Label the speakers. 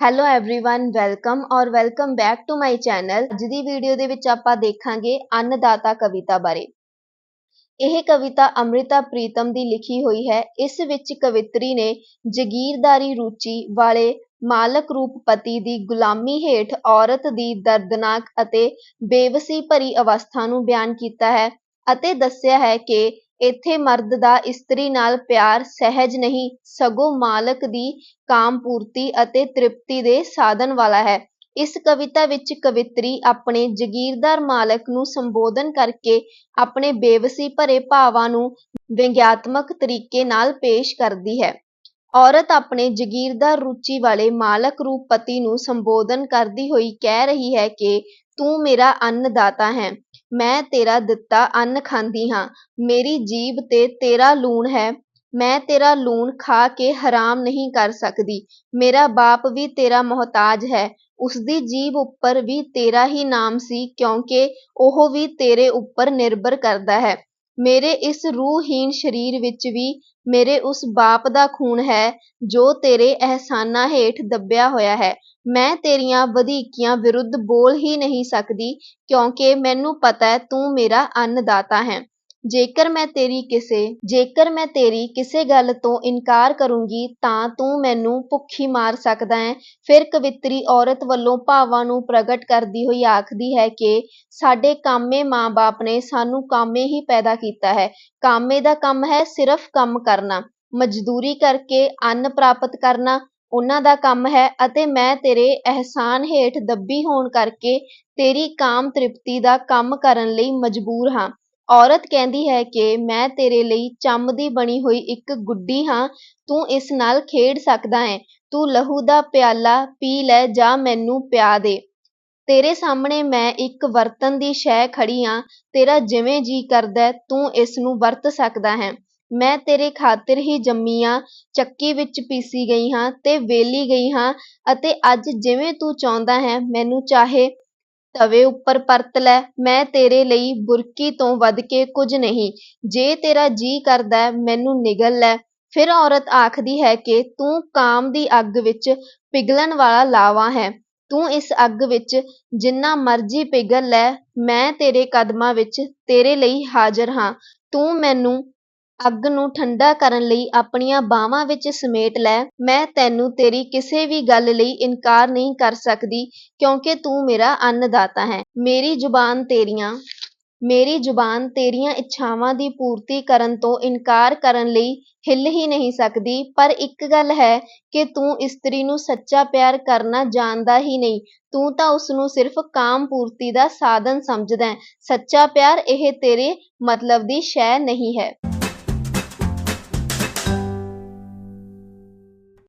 Speaker 1: Hello everyone welcome ਔਰ welcome back to my channel ਅੱਜ ਦੀ ਵੀਡੀਓ ਦੇ ਵਿੱਚ ਆਪਾਂ ਦੇਖਾਂਗੇ ਅੰਨਦਾਤਾ ਕਵਿਤਾ ਬਾਰੇ ਇਹ ਕਵਿਤਾ ਅੰਮ੍ਰਿਤਾ ਪ੍ਰੀਤਮ ਦੀ ਲਿਖੀ ਹੋਈ ਹੈ ਇਸ ਵਿੱਚ ਕਵਿਤਰੀ ਨੇ ਜਗੀਰਦਾਰੀ ਰੁਚੀ ਵਾਲੇ ਮਾਲਕ ਰੂਪ ਪਤੀ ਦੀ ਗੁਲਾਮੀ ਹੇਠ ਔਰਤ ਦੀ ਦਰਦਨਾਕ ਅਤੇ ਬੇਵਸੀ ਭਰੀ ਅਵਸਥਾ ਨੂੰ ਬਿਆਨ ਕੀਤਾ ਹੈ ਅਤੇ ਦੱਸਿਆ ਹੈ ਕਿ ਇੱਥੇ ਮਰਦ ਦਾ ਇਸਤਰੀ ਨਾਲ ਪਿਆਰ ਸਹਿਜ ਨਹੀਂ, ਸਗੋਂ ਮਾਲਕ ਦੀ ਕਾਮਪੂਰਤੀ ਅਤੇ ਤ੍ਰਿਪਤੀ ਦੇ ਸਾਧਨ ਵਾਲਾ ਹੈ। ਇਸ ਕਵਿਤਾ ਵਿੱਚ ਕਵਿਤਰੀ ਆਪਣੇ ਜਗੀਰਦਾਰ ਮਾਲਕ ਨੂੰ ਸੰਬੋਧਨ ਕਰਕੇ ਆਪਣੇ ਬੇਵਸੀ ਭਰੇ ਭਾਵਾਂ ਨੂੰ ਵਿਅੰਗਾਤਮਕ ਤਰੀਕੇ ਨਾਲ ਪੇਸ਼ ਕਰਦੀ ਹੈ। ਔਰਤ ਆਪਣੇ ਜਗੀਰਦਾਰ ਰੁਚੀ ਵਾਲੇ ਮਾਲਕ ਰੂਪ ਪਤੀ ਨੂੰ ਸੰਬੋਧਨ ਕਰਦੀ ਹੋਈ ਕਹਿ ਰਹੀ ਹੈ ਕਿ, ਤੂੰ ਮੇਰਾ ਅੰਨਦਾਤਾ ਹੈ। ਮੈਂ ਤੇਰਾ ਦਿੱਤਾ ਅੰਨ ਖਾਂਦੀ ਹਾਂ। ਮੇਰੀ ਜੀਭ ਤੇ ਤੇਰਾ ਲੂਣ ਹੈ। ਮੈਂ ਤੇਰਾ ਲੂਣ ਖਾ ਕੇ ਹਰਾਮ ਨਹੀਂ ਕਰ ਸਕਦੀ। ਮੇਰਾ ਬਾਪ ਵੀ ਤੇਰਾ ਮੁਹਤਾਜ ਹੈ। ਉਸਦੀ ਜੀਭ ਉੱਪਰ ਵੀ ਤੇਰਾ ਹੀ ਨਾਮ ਸੀ, ਕਿਉਂਕਿ ਉਹ ਵੀ ਤੇਰੇ ਉੱਪਰ ਨਿਰਭਰ ਕਰਦਾ ਹੈ। ਮੇਰੇ ਇਸ ਰੂਹਹੀਨ ਸਰੀਰ ਵਿੱਚ ਵੀ ਮੇਰੇ ਉਸ ਬਾਪ ਦਾ ਖੂਨ ਹੈ, ਜੋ ਤੇਰੇ ਅਹਿਸਾਨਾਂ ਹੇਠ ਦੱਬਿਆ ਹੋਇਆ ਹੈ। ਮੈਂ ਤੇਰੀਆਂ ਵਧੀਕੀਆਂ ਵਿਰੁੱਧ ਬੋਲ ਹੀ ਨਹੀਂ ਸਕਦੀ, ਕਿਉਂਕਿ ਮੈਨੂੰ ਪਤਾ ਹੈ ਤੂੰ ਮੇਰਾ ਅੰਨਦਾਤਾ ਹੈ। ਜੇਕਰ ਮੈਂ ਤੇਰੀ ਕਿਸੇ, ਜੇਕਰ ਮੈਂ ਤੇਰੀ ਕਿਸੇ ਗੱਲ ਤੋਂ ਇਨਕਾਰ ਕਰੂੰਗੀ, ਤਾਂ ਤੂੰ ਮੈਨੂੰ ਭੁੱਖੀ ਮਾਰ ਸਕਦਾ ਹੈ। ਫਿਰ ਕਵਿੱਤਰੀ ਔਰਤ ਵੱਲੋਂ ਭਾਵਾਂ ਨੂੰ ਪ੍ਰਗਟ ਕਰਦੀ ਹੋਈ ਆਖਦੀ ਹੈ ਕਿ ਸਾਡੇ ਕਾਮੇ ਮਾਂ-ਬਾਪ ਨੇ ਸਾਨੂੰ ਕਾਮੇ ਹੀ ਪੈਦਾ ਕੀਤਾ ਹੈ। ਕਾਮੇ ਦਾ ਕੰਮ ਹੈ ਸਿਰਫ ਕੰਮ ਕਰਨਾ। ਮਜ਼ਦੂਰੀ ਕਰਕੇ ਅੰਨ ਪ੍ਰਾਪਤ ਕਰਨਾ, ਉਹਨਾਂ ਦਾ ਕੰਮ ਹੈ ਅਤੇ ਮੈਂ ਤੇਰੇ ਅਹਿਸਾਨ ਹੇਠ ਦੱਬੀ ਹੋਣ ਕਰਕੇ ਤੇਰੀ ਕਾਮ ਤ੍ਰਿਪਤੀ ਦਾ ਕੰਮ ਕਰਨ ਲਈ ਮਜਬੂਰ ਹਾਂ। ਔਰਤ ਕਹਿੰਦੀ ਹੈ ਕਿ ਮੈਂ ਤੇਰੇ ਲਈ ਚੰਮ ਦੀ ਬਣੀ ਹੋਈ ਇੱਕ ਗੁੱਡੀ ਹਾਂ, ਤੂੰ ਇਸ ਨਾਲ ਖੇਡ ਸਕਦਾ ਹੈ। ਤੂੰ ਲਹੂ ਦਾ ਪਿਆਲਾ ਪੀ ਲੈ ਜਾਂ ਮੈਨੂੰ ਪਿਆ ਦੇ। ਤੇਰੇ ਸਾਹਮਣੇ ਮੈਂ ਇੱਕ ਵਰਤਨ ਦੀ ਸ਼ੈ ਖੜੀ ਹਾਂ, ਤੇਰਾ ਜਿਵੇਂ ਜੀ ਕਰਦਾ ਤੂੰ ਇਸ ਨੂੰ ਵਰਤ ਸਕਦਾ ਹੈ। ਮੈਂ ਤੇਰੇ ਖਾਤਰ ਹੀ ਜੰਮੀ ਹਾਂ, ਚੱਕੀ ਵਿੱਚ ਪੀਸੀ ਗਈ ਹਾਂ ਤੇ ਵੇਲੀ ਗਈ ਹਾਂ ਅਤੇ ਅੱਜ ਜਿਵੇਂ ਤੂੰ ਚਾਹੁੰਦਾ ਹੈ, ਮੈਨੂੰ ਚਾਹੇ ਤਵੇ ਉੱਪਰ ਪਰਤ ਲੈ, ਮੈਂ ਤੇਰੇ ਲਈ ਬੁਰਕੀ ਤੋਂ ਵੱਧ ਕੇ ਕੁਝ ਨਹੀਂ। ਜੇ ਤੇਰਾ ਜੀ ਕਰਦਾ, ਮੈਨੂੰ ਨਿਗਲ ਲੈ। ਫਿਰ ਔਰਤ ਆਖਦੀ ਹੈ ਕਿ ਤੂੰ ਕਾਮ ਦੀ ਅੱਗ ਵਿੱਚ ਪਿਘਲਣ ਵਾਲਾ ਲਾਵਾ ਹੈ। ਤੂੰ ਇਸ ਅੱਗ ਵਿੱਚ ਜਿੰਨਾ ਮਰਜ਼ੀ ਪਿਘਲ ਲੈ, ਮੈਂ ਤੇਰੇ ਕਦਮਾਂ ਵਿੱਚ ਤੇਰੇ ਲਈ ਹਾਜ਼ਰ ਹਾਂ। ਤੂੰ ਮੈਨੂੰ ਅੱਗ ਨੂੰ ਠੰਡਾ ਕਰਨ ਲਈ ਆਪਣੀਆਂ ਬਾਹਾਂ ਵਿੱਚ ਸਮੇਟ ਲੈ, ਮੈਂ ਤੈਨੂੰ ਤੇਰੀ ਕਿਸੇ ਵੀ ਗੱਲ ਲਈ ਇਨਕਾਰ ਨਹੀਂ ਕਰ ਸਕਦੀ, ਕਿਉਂਕਿ ਤੂੰ ਮੇਰਾ ਅੰਨਦਾਤਾ ਹੈ। ਮੇਰੀ ਜ਼ੁਬਾਨ ਤੇਰੀਆਂ, ਮੇਰੀ ਜ਼ੁਬਾਨ ਤੇਰੀਆਂ ਇੱਛਾਵਾਂ ਦੀ ਪੂਰਤੀ ਕਰਨ ਤੋਂ ਇਨਕਾਰ ਕਰਨ ਲਈ ਹਿੱਲ ਹੀ ਨਹੀਂ ਸਕਦੀ, ਪਰ ਇੱਕ ਗੱਲ ਹੈ ਕਿ ਤੂੰ ਇਸਤਰੀ ਨੂੰ ਸੱਚਾ ਪਿਆਰ ਕਰਨਾ ਜਾਣਦਾ ਹੀ ਨਹੀਂ, ਤੂੰ ਤਾਂ ਉਸਨੂੰ ਸਿਰਫ ਕਾਮ ਪੂਰਤੀ ਦਾ ਸਾਧਨ ਸਮਝਦਾ ਸੱਚਾ ਪਿਆਰ ਇਹ ਤੇਰੇ ਮਤਲਬ ਦੀ ਸ਼ੈ ਨਹੀਂ ਹੈ।